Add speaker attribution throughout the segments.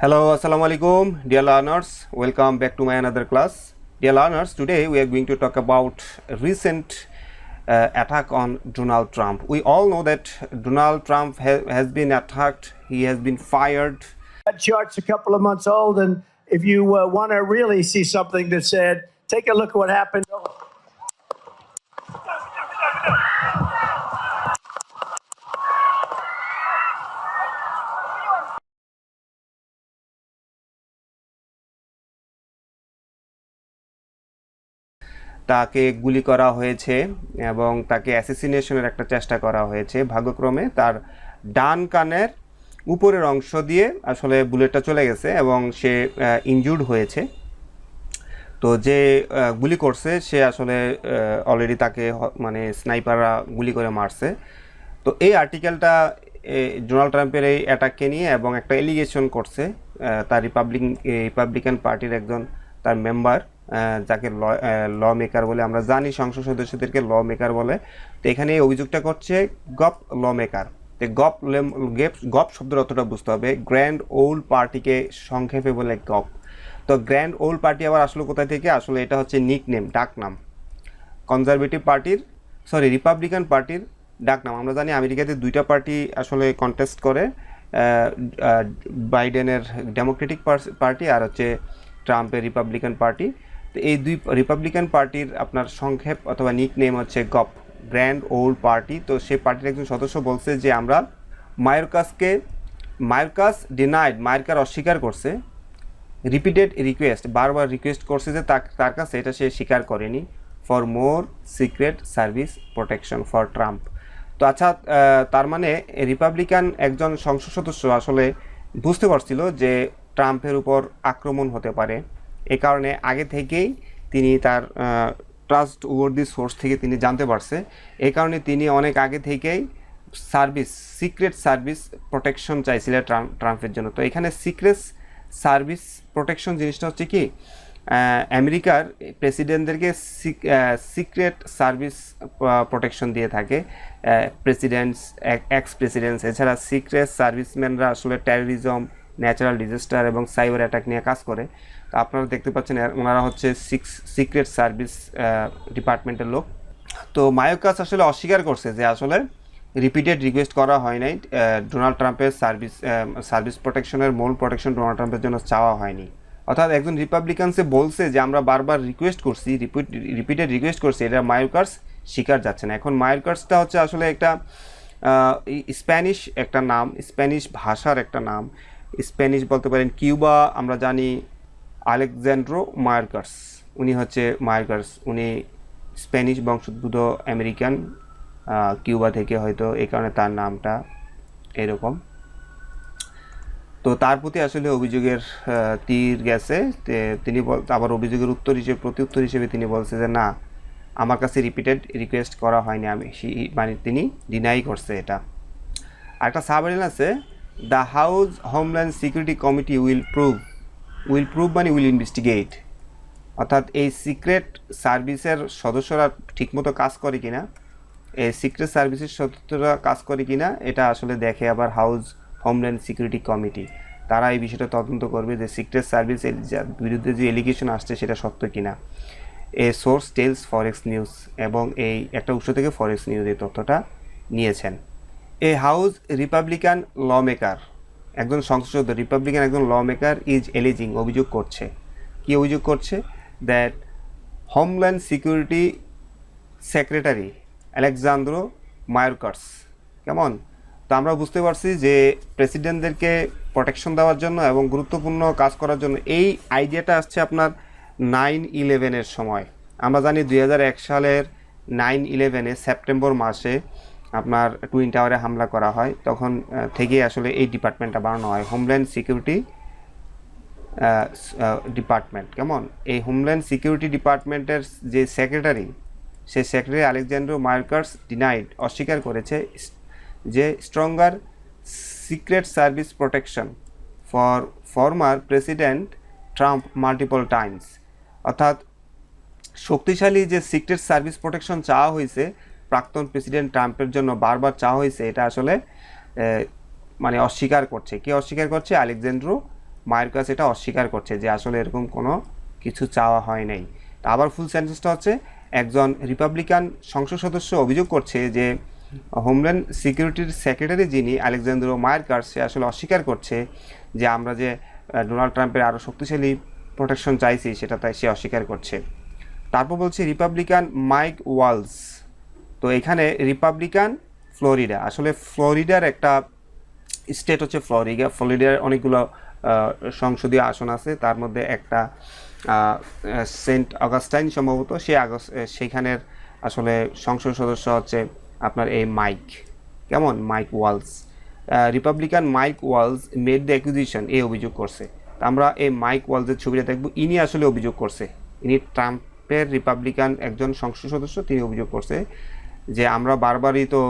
Speaker 1: Hello, Assalamu alaikum, dear learners. Welcome back to my another class. Dear learners, today we are going to talk about recent uh, attack on Donald Trump. We all know that Donald Trump ha- has been attacked. He has been fired.
Speaker 2: That chart's a couple of months old, and if you uh, want to really see something that said, take a look at what happened.
Speaker 1: তাকে গুলি করা হয়েছে এবং তাকে অ্যাসিসিনেশনের একটা চেষ্টা করা হয়েছে। ভাগ্যক্রমে তার ডান কানের উপরের অংশ দিয়ে আসলে বুলেটটা চলে গেছে এবং সে ইনজুর্ড হয়েছে। তো যে গুলি করছে, সে আসলে অলরেডি তাকে মানে স্নাইপাররা গুলি করে মারছে। তো এই আর্টিকেলটা ডোনাল্ড ট্রাম্পের এই অ্যাটাককে নিয়ে এবং একটা এলিগেশন করছে তার রিপাবলিক রিপাবলিকান পার্টির একজন তার মেম্বার যাকে ল মেকার বলে আমরা জানি, সংসদ সদস্যদেরকে ল মেকার বলে। তো এখানে অভিযোগটা করছে গপ ল মেকার তো গপ গেপ, গপ শব্দের অর্থটা বুঝতে হবে। গ্র্যান্ড ওল্ড পার্টিকে সংক্ষেপে বলে গপ। তো গ্র্যান্ড ওল্ড পার্টি আবার আসলে কোথায় থেকে? আসলে এটা হচ্ছে নিক নেম ডাক নাম কনজারভেটিভ পার্টির সরি রিপাবলিকান পার্টির ডাকনাম। আমরা জানি আমেরিকাতে দুইটা পার্টি আসলে কন্টেস্ট করে বাইডেনের ডেমোক্রেটিক পার্টি আর হচ্ছে ট্রাম্পের রিপাবলিকান পার্টি তো এই দুই রিপাবলিকান পার্টির আপনার সংক্ষেপ অথবা নিক নেম হচ্ছে গপ গ্র্যান্ড ওল্ড পার্টি তো সেই পার্টির একজন সদস্য বলছে যে, আমরা মায়োরকাসকে, মায়োরকাস ডিনাইড মায়োরকার অস্বীকার করছে। রিপিটেড রিকোয়েস্ট বারবার রিকোয়েস্ট করছে যে তার- তার কাছে এটা সে স্বীকার করেনি। For more secret service protection for Trump তো আচ্ছা তার মানে রিপাবলিকান একজন সংসদ সদস্য আসলে বুঝতে পারছিল যে ট্রাম্পের উপর আক্রমণ হতে পারে। এ কারণে আগে থেকেই তিনি তার ট্রাস্ট ওয়ার্দি সোর্স থেকে তিনি জানতে পারছে। এই কারণে তিনি অনেক আগে থেকেই সার্ভিস সিক্রেট সার্ভিস প্রোটেকশন চাইছিলেন ট্রাম্প ট্রাম্পের জন্য। তো এখানে সিক্রেট সার্ভিস প্রোটেকশন জিনিসটা হচ্ছে কি আমেরিকার প্রেসিডেন্টদেরকে সিক্রেট সার্ভিস প্রোটেকশন দিয়ে থাকে। প্রেসিডেন্টস এক্স প্রেসিডেন্টস এছাড়া সিক্রেট সার্ভিসম্যানরা আসলে টেরোরিজম ন্যাচারাল ডিজাস্টার এবং সাইবার অ্যাটাক নিয়ে কাজ করে। তো আপনারা দেখতে পাচ্ছেন ওনারা হচ্ছে সিক্স সিক্রেট সার্ভিস ডিপার্টমেন্টের লোক। তো মায়োকাস আসলে অস্বীকার করছে যে আসলে রিপিটেড রিকোয়েস্ট করা হয় নাই ডোনাল্ড ট্রাম্পের সার্ভিস সার্ভিস প্রোটেকশনের মূল প্রোটেকশন ডোনাল্ড ট্রাম্পের জন্য চাওয়া হয়নি। অর্থাৎ একজন রিপাবলিকানসে বলছে যে, আমরা বারবার রিকোয়েস্ট করছি রিপিটেড রিকোয়েস্ট করছি, এটা মায়োকার্স স্বীকার যাচ্ছে না। এখন মায়োকার্সটা হচ্ছে আসলে একটা স্প্যানিশ একটা নাম স্প্যানিশ ভাষার একটা নাম। স্প্যানিশ বলতে পারেন কিউবা, আমরা জানি আলেকজান্ড্রো মায়ারকার্স। উনি হচ্ছে মায়ারকার্স, উনি স্প্যানিশ বংশোদ্ভূত আমেরিকান কিউবা থেকে হয়তো এই কারণে তার নামটা এরকম। তো তার প্রতি আসলে অভিযোগের তীর গেছে। তিনি বল, আবার অভিযোগের উত্তর হিসেবে প্রতি উত্তর হিসেবে তিনি বলছে যে, না, আমার কাছে রিপিটেড রিকোয়েস্ট করা হয়নি আমি। মানে তিনি ডিনাই করছে এটা। আর একটা সাবহেডিন আছে the House Homeland Security Committee will prove will prove মানে উইল ইনভেস্টিগেট অর্থাৎ এই সিক্রেট সার্ভিসের সদস্যরা ঠিকমতো কাজ করে কিনা, এই সিক্রেট সার্ভিসের সদস্যরা কাজ করে কিনা, এটা আসলে দেখে আবার হাউস হোমল্যান্ড সিকিউরিটি কমিটি তারা এই বিষয়টা তদন্ত করবে যে সিক্রেট সার্ভিস বিরুদ্ধে যে এলিগেশন আসছে সেটা সত্য কিনা। A source tells Forex news এবং এই একটা উৎস থেকে ফরেক্স নিউজ এই তথ্যটা নিয়েছেন। A House Republican lawmaker একজন সংসদ রিপাবলিকান, একজন ল মেকার ইজ এলিজিং অভিযোগ করছে। কি অভিযোগ করছে? That Homeland Security Secretary Alejandro Mayorkas কেমন? তো আমরা বুঝতে পারছি যে প্রেসিডেন্টদেরকে প্রোটেকশন দেওয়ার জন্য এবং গুরুত্বপূর্ণ কাজ করার জন্য এই আইডিয়াটা আসছে আপনার নাইন ইলেভেনের সময়। আমরা জানি দু হাজার এক সালের নাইন ইলেভেনে সেপ্টেম্বর মাসে আপনার টুইন টাওয়ারে হামলা করা হয়, তখন থেকেই আসলে এই ডিপার্টমেন্টটা বানানো হয়। হোমল্যান্ড সিকিউরিটি ডিপার্টমেন্ট কেমন? এই হোমল্যান্ড সিকিউরিটি ডিপার্টমেন্টের যে সেক্রেটারি সেই সেক্রেটারি আলেকজান্ডার মার্কার্স ডিনাইড অস্বীকার করেছে যে stronger secret service protection for former president Trump multiple times অর্থাৎ, শক্তিশালী যে সিক্রেট সার্ভিস প্রোটেকশন চাওয়া হয়েছে প্রাক্তন প্রেসিডেন্ট ট্রাম্পের জন্য বারবার চাওয়া হয়েছে, এটা আসলে মানে অস্বীকার করছে। কে অস্বীকার করছে? আলেকজান্ড্রো মার্কাস এটা অস্বীকার করছে যে আসলে এরকম কোনো কিছু চাওয়া হয় নাই। আবার ফুল সেন্টেন্সটা হচ্ছে, একজন রিপাবলিকান সংসদ সদস্য অভিযোগ করছে যে হোমল্যান্ড সিকিউরিটির সেক্রেটারি যিনি আলেকজান্দ্রো মার্কার সে আসলে অস্বীকার করছে যে আমরা যে ডোনাল্ড ট্রাম্পের আরও শক্তিশালী প্রোটেকশন চাইছি, সেটা তাই সে অস্বীকার করছে। তারপর বলছে, রিপাবলিকান মাইক ওয়ালস তো এখানে রিপাবলিকান ফ্লোরিডা। আসলে ফ্লোরিডার একটা স্টেট হচ্ছে ফ্লোরিডা। ফ্লোরিডার অনেকগুলো সংসদীয় আসন আছে। তার মধ্যে একটা সেন্ট অগাস্টাইন সম্ভবত। সে আগস্ট সেইখানের আসলে সংসদ সদস্য হচ্ছে আপনার এই মাইক। কেমন? Mike Waltz. Republican Mike Waltz made the accusation এই অভিযোগ করছে। তা আমরা এই মাইক ওয়ালসের ছবিটা দেখব। ইনি আসলে অভিযোগ করছে। ইনি ট্রাম্পের রিপাবলিকান একজন সংসদ সদস্য, তিনি অভিযোগ করছে আমরা বারবারই তো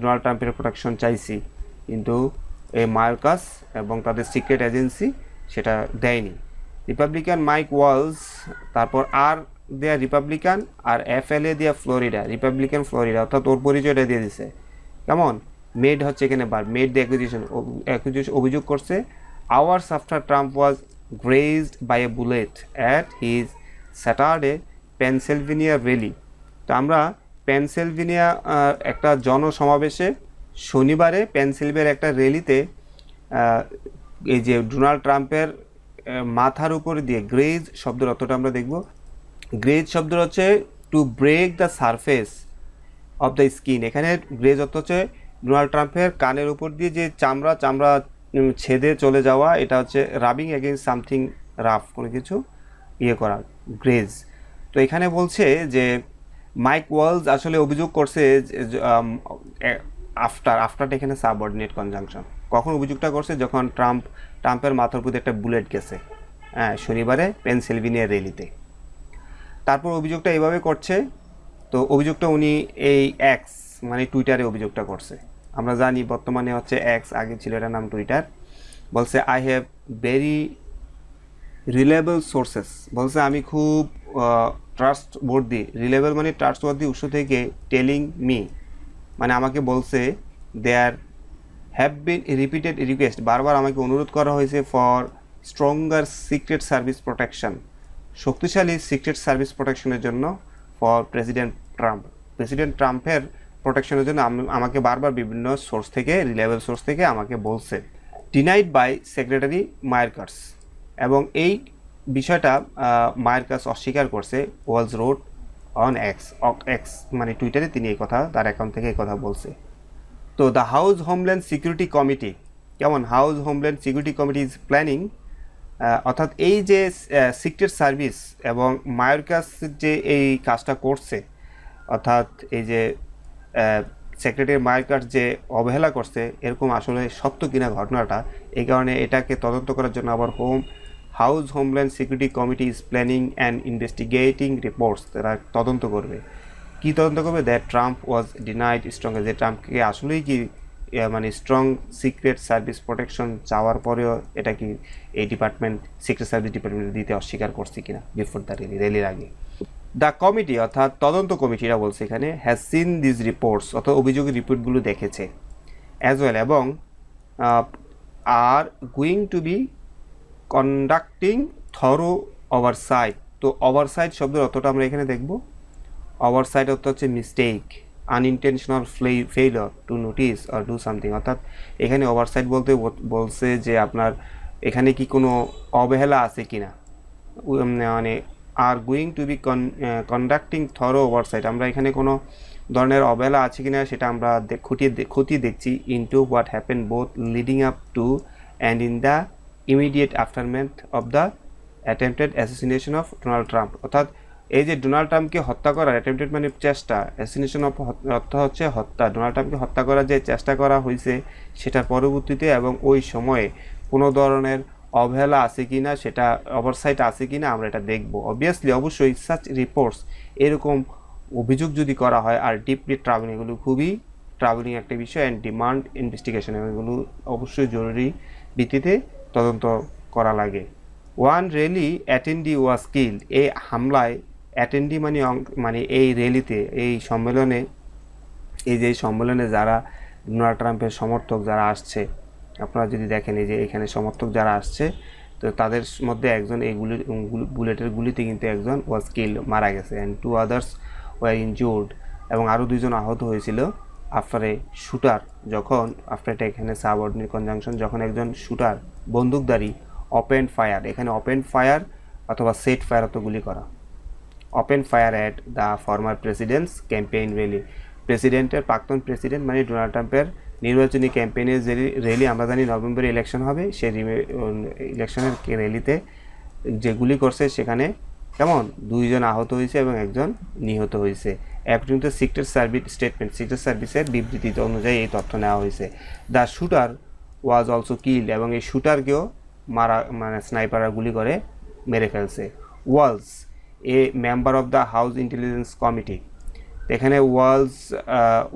Speaker 1: ডোনাল্ড ট্রাম্পের প্রোটেকশন চাইছি, কিন্তু এই মার্কাস এবং তাদের সিক্রেট এজেন্সি সেটা দেয়নি। রিপাবলিকান মাইক ওয়ালস তারপর আর দেয়া রিপাবলিকান আর এফ এল এ দেয়া ফ্লোরিডা রিপাবলিকান ফ্লোরিডা অর্থাৎ ওর পরিচয়টা দিয়ে দিছে। কেমন? মেড হচ্ছে এখানে বার মেড দ্য অ্যাকুজিশন অ্যাকুজিশন অভিযোগ করছে hours after Trump was grazed by a bullet at his Saturday Pennsylvania rally তো আমরা পেনসিলভেনিয়া একটা জনসমাবেশে শনিবারে পেনসিলভেনিয়ার একটা র্যালিতে এই যে ডোনাল্ড ট্রাম্পের মাথার উপর দিয়ে, গ্রেজ শব্দের অর্থটা আমরা দেখব। গ্রেজ শব্দ হচ্ছে to break the surface of the skin এখানে গ্রেজ অর্থ হচ্ছে ডোনাল্ড ট্রাম্পের কানের উপর দিয়ে যে চামড়া চামড়া ছেদে চলে যাওয়া, এটা হচ্ছে রাবিং এগেনস্ট সামথিং রাফ কোনো কিছু ইয়ে করা, গ্রেজ। তো এখানে বলছে যে মাইক ওয়ালস আসলে অভিযোগ করছে আফটার আফটারটা এখানে সাবঅর্ডিনেট কনজাংশন। কখন অভিযোগটা করছে? যখন ট্রাম্প, ট্রাম্পের মাথার প্রতি একটা বুলেট গেছে হ্যাঁ শনিবারে পেনসিলভেনিয়া র্যালিতে। তারপর অভিযোগটা এইভাবে করছে, তো অভিযোগটা উনি এই এক্স মানে টুইটারে অভিযোগটা করছে। আমরা জানি বর্তমানে হচ্ছে এক্স আগে ছিল এটার নাম টুইটার বলছে I have very reliable sources বলছে আমি খুব ট্রাস্ট বর্দি রিলেবল মানে ট্রাস্টওয়ার্দি উৎস থেকে টেলিং মি মানে আমাকে বলছে there have been repeated request বারবার আমাকে অনুরোধ করা হয়েছে for stronger secret service protection শক্তিশালী সিক্রেট সার্ভিস প্রোটেকশনের জন্য ফর প্রেসিডেন্ট ট্রাম্প প্রেসিডেন্ট ট্রাম্পের প্রোটেকশনের জন্য আম- আমাকে বারবার বিভিন্ন সোর্স থেকে রিলেবল সোর্স থেকে আমাকে বলছে। ডিনাইড বাই সেক্রেটারি মায়ারকার্স এবং এই বিষয়টা মায়ারকার্স অস্বীকার করছে Waltz wrote on X X মানে টুইটারে তিনি এই কথা, তার অ্যাকাউন্ট থেকে এই কথা বলছে। তো the House Homeland Security Committee কেমন? House Homeland Security Committee is planning অর্থাৎ এই যে সিক্রেট সার্ভিস এবং মায়োরকাস যে এই কাজটা করছে, অর্থাৎ এই যে সেক্রেটারি মায়োরকাস যে অবহেলা করছে, এরকম আসলে সত্য কিনা ঘটনাটা, এই কারণে এটাকে তদন্ত করার জন্য আবার home House Homeland Security Committee is planning and investigating reports তারা তদন্ত করবে। কি তদন্ত করবে? That Trump was denied strong যে ট্রাম্পকে আসলেই কি মানে স্ট্রং সিক্রেট সার্ভিস প্রোটেকশন চাওয়ার পরেও এটা কি এই ডিপার্টমেন্ট সিক্রেট সার্ভিস ডিপার্টমেন্ট দিতে অস্বীকার করছে কিনা বিফোর দ্য রেলি রেলির আগে। দ্য কমিটি অর্থাৎ তদন্ত কমিটিরা বলছে এখানে হ্যাজ সিন দিস রিপোর্টস অর্থাৎ অভিযোগের রিপোর্টগুলো দেখেছে। অ্যাজ ওয়েল এবং are going to be conducting thorough oversight তো ওভারসাইট শব্দের অর্থটা আমরা এখানে দেখব। ওভারসাইট অর্থ হচ্ছে mistake unintentional failure to notice or do something অর্থাৎ এখানে ওভারসাইট বলতে বলছে যে আপনার এখানে কি কোনো অবহেলা আছে কি না মানে are going to be con conducting thorough oversight আমরা এখানে কোনো ধরনের অবহেলা আছে কিনা সেটা আমরা খুঁটিয়ে খতিয়ে দেখছি into what happen both leading up to and in the immediate aftermath of the attempted assassination of Donald Trump অর্থাৎ এই যে ডোনাল্ড ট্রাম্পকে হত্যা করার অ্যাটেম্পটেড মানে চেষ্টা অ্যাসিনেশন অফ অর্থ হচ্ছে হত্যা। ডোনাল্ড ট্রাম্পকে হত্যা করার যে চেষ্টা করা হয়েছে সেটার পরবর্তীতে এবং ওই সময়ে কোনো ধরনের অবহেলা আছে কি না, সেটা ওভারসাইট আছে কি না, আমরা এটা দেখব। অবভিয়াসলি অবশ্যই সাচ রিপোর্টস এরকম অভিযোগ যদি করা হয়, আর ডিপলি ট্রাভেলিং এগুলো খুবই ট্রাভেলিং একটা বিষয় অ্যান্ড ডিমান্ড ইনভেস্টিগেশন এগুলো অবশ্যই জরুরি ভিত্তিতে তদন্ত করা লাগে। ওয়ান রেলি অ্যাটেন্ডি ওয়াজ কিল এই হামলায় অ্যাটেন্ডি মানে মানে এই র্যালিতে এই সম্মেলনে, এই যে সম্মেলনে যারা ডোনাল্ড ট্রাম্পের সমর্থক যারা আসছে, আপনারা যদি দেখেন এই যে এখানে সমর্থক যারা আসছে, তো তাদের মধ্যে একজন এই গুলি, গুলি- বুলেটের গুলিতে কিন্তু একজন ওয়াজ কিল মারা গেছে। And two others were injured এবং আরও দুজন আহত হয়েছিল। আফটার এ শুটার, যখন আফটার এটা এখানে সাবঅর্ডিনেট কনজাংশন, যখন একজন শুটার, বন্দুকধারী ওপেন ফায়ার, এখানে ওপেন ফায়ার অথবা সেট ফায়ার অত গুলি করা। Open fire at the former president's campaign rally. প্রেসিডেন্টের প্রাক্তন প্রেসিডেন্ট মানে ডোনাল্ড ট্রাম্পের নির্বাচনী ক্যাম্পেইনের যে র্যালি আমরা জানি নভেম্বরে ইলেকশন হবে সেই ইলেকশনের র্যালিতে যে গুলি করছে সেখানে কেমন? দুইজন আহত হয়েছে এবং একজন নিহত হয়েছে। According to secret service statement secret সার্ভিসের বিবৃতি অনুযায়ী এই তথ্য নেওয়া হয়েছে। The shooter was also killed এবং এই শুটারকেও মারা মানে স্নাইপাররা গুলি করে মেরে ফেলছে। Waltz a member of the House Intelligence Committee এখানে ওয়ালস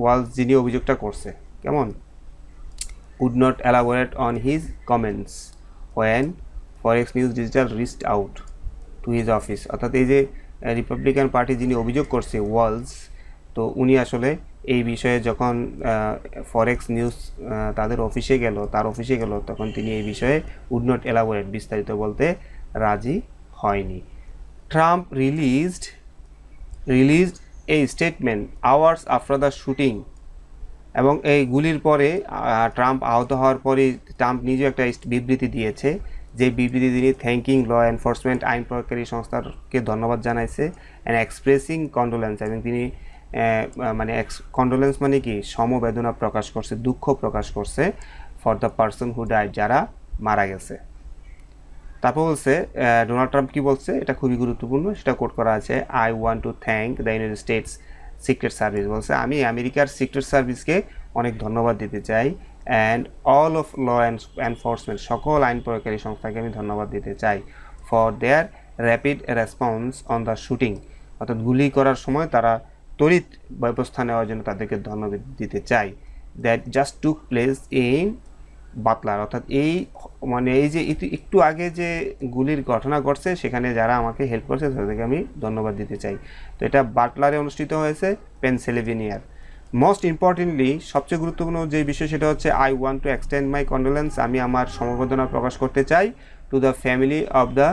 Speaker 1: ওয়ালস যিনি অভিযোগটা করছে, কেমন? Would not elaborate on his comments when Forex news digital reached out to his office অর্থাৎ এই যে রিপাবলিকান পার্টি যিনি অভিযোগ করছে ওয়ালস তো উনি আসলে এই বিষয়ে যখন ফরেক্স নিউজ তাদের অফিসে গেল, তার অফিসে গেল, তখন তিনি এই বিষয়ে উড নট এলাবোরেট বিস্তারিত বলতে রাজি হয়নি। Trump released released a statement hours after the shooting এবং এই গুলির পরে ট্রাম্প আহত হওয়ার পরে ট্রাম্প নিজেও একটা বিবৃতি দিয়েছে যে বিবৃতি তিনি থ্যাঙ্কিং ল এনফোর্সমেন্ট আইন প্রয়োগকারী সংস্থাকে ধন্যবাদ জানাইছে অ্যান্ড এক্সপ্রেসিং কন্ডোলেন্স এবং তিনি মানে কন্ডোলেন্স মানে কি? সমবেদনা প্রকাশ করছে, দুঃখ প্রকাশ করছে for the person who died যারা মারা গেছে। তারপর বলছে ডোনাল্ড ট্রাম্প কী বলছে? এটা খুবই গুরুত্বপূর্ণ, সেটা কোট করা আছে I want to thank the United States secret service বলছে, আমি আমেরিকার সিক্রেট সার্ভিসকে অনেক ধন্যবাদ দিতে চাই and all of law enforcement সকল আইন প্রয়োগকারী সংস্থাকে আমি ধন্যবাদ দিতে চাই for their rapid response on the shooting অর্থাৎ গুলি করার সময় তারা তড়িৎ ব্যবস্থা নেওয়ার জন্য তাদেরকে ধন্যবাদ দিতে চাই। That just took place in Butler. অর্থাৎ এই মানে এই যে একটু- আগে যে গুলির ঘটনা ঘটছে, সেখানে যারা আমাকে হেল্প করছে, তাদেরকে আমি ধন্যবাদ দিতে চাই। তো এটা বাটলারে অনুষ্ঠিত হয়েছে পেনসিলভেনিয়ার মোস্ট ইম্পর্টেন্টলি সবচেয়ে গুরুত্বপূর্ণ যে বিষয় সেটা হচ্ছে I want to extend my condolence আমি আমার সমবেদনা প্রকাশ করতে চাই to the family of the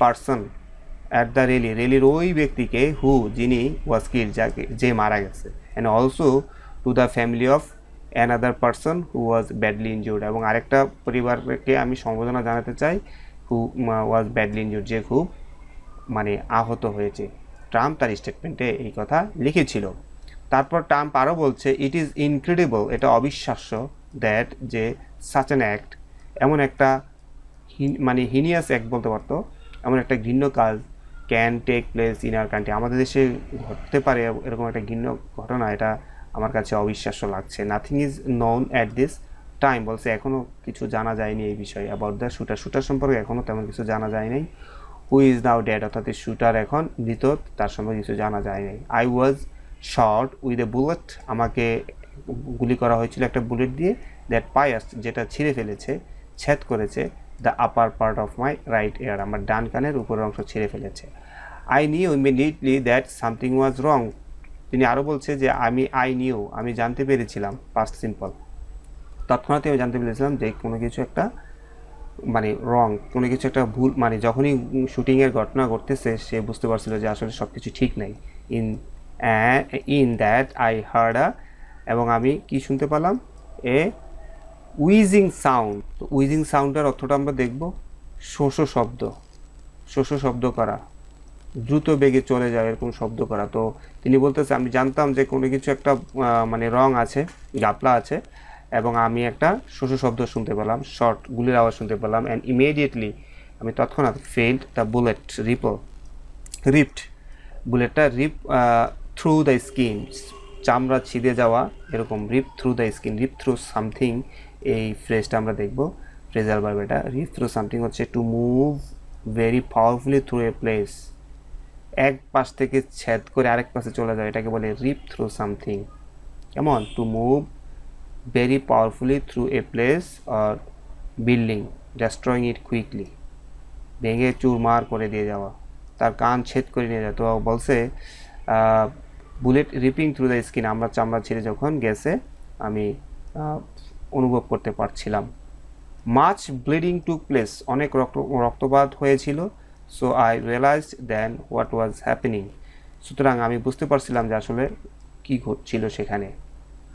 Speaker 1: person at the rally রেলির ওই ব্যক্তিকে হু যিনি ওয়াজ কিল যাকে, যে মারা গেছে। And also to the family of another person who was badly injured এবং আরেকটা পরিবারকে আমি সম্বোধনা জানাতে চাই হু ওয়াজ ব্যাডলি ইনজুর্ড যে খুব মানে আহত হয়েছে। ট্রাম্প তার স্টেটমেন্টে এই কথা লিখেছিল। তারপর ট্রাম্প আরও বলছে ইট ইজ ইনক্রেডিবল এটা অবিশ্বাস্য দ্যাট যে সাচ অ্যান অ্যাক্ট এমন একটা মানে হিনিয়াস অ্যাক্ট বলতে পারতো, এমন একটা ঘৃণ্য কাজ can take place in our country আমাদের দেশে ঘটতে পারে এরকম একটা ঘৃণ্য ঘটনা, এটা আমার কাছে অবিশ্বাস্য লাগছে। Nothing is known at this time বলছে এখনও কিছু জানা যায়নি এই বিষয়ে। অ্যাবাউট দ্য শুটার শুটার সম্পর্কে এখনও তেমন কিছু জানা যায় নাই। হু ইজ নাও ড্যাড অর্থাৎ শুটার এখন মৃত, তার সম্পর্কে কিছু জানা যায় নাই। I was shot with a bullet আমাকে গুলি করা হয়েছিল একটা বুলেট দিয়ে দ্যাট পায়াস যেটা ছিঁড়ে ফেলেছে, ছেদ করেছে the upper part of my right ear আমার ডান কানের উপরের অংশ ছিঁড়ে ফেলেছে। I knew immediately that something was wrong তিনি আরও বলছে যে, আমি আই নিউ আমি জানতে পেরেছিলাম পাস্ট সিম্পল তৎক্ষণাৎ আমি জানতে পেরেছিলাম যে, কোনো কিছু একটা মানে রং কোনো কিছু একটা ভুল মানে যখনই শুটিংয়ের ঘটনা ঘটতেছে, সে বুঝতে পারছিল যে আসলে সব কিছু ঠিক নাই। In in that I heard a এবং আমি কি শুনতে পেলাম? এ উইজিং সাউন্ড তো উইজিং সাউন্ডের অর্থটা আমরা দেখব শোষ শব্দ। শোষ শব্দ করা। দ্রুত বেগে চলে যায় এরকম শব্দ করা। তো তিনি বলতেছে, আমি জানতাম যে কোনো কিছু একটা মানে রং আছে, গাপলা আছে, এবং আমি একটা শোষ শব্দ শুনতে পেলাম শর্ট গুলির আওয়াজ শুনতে পেলাম অ্যান্ড ইমিডিয়েটলি আমি তৎক্ষণাৎ felt the bullet rip ripped বুলেটটা rip through the skin চামড়া ছিঁড়ে যাওয়া, এরকম rip through the skin rip through something এই ফ্রেজটা আমরা দেখব। Phrasal verb rip through something হচ্ছে to move very powerfully through a place এক পাশ থেকে ছেদ করে আরেক পাশে চলে যায় এটাকে বলে রিপ থ্রু সামথিং কেমন? To move very powerfully through a place or building destroying it quickly ভেঙে চুরমার করে দিয়ে যাওয়া। তার কান ছেদ করে নিয়ে যাওয়া। তো বলছে bullet ripping through the skin আমরা চামড়া ছিঁড়ে যখন গেছে, আমি অনুভব করতে পারছিলাম। মাছ ব্লিডিং টু প্লেস অনেক রক্ত, রক্তপাত হয়েছিল so I realise then what was happening সুতরাং আমি বুঝতে পারছিলাম যে আসলে কী ঘটছিল সেখানে।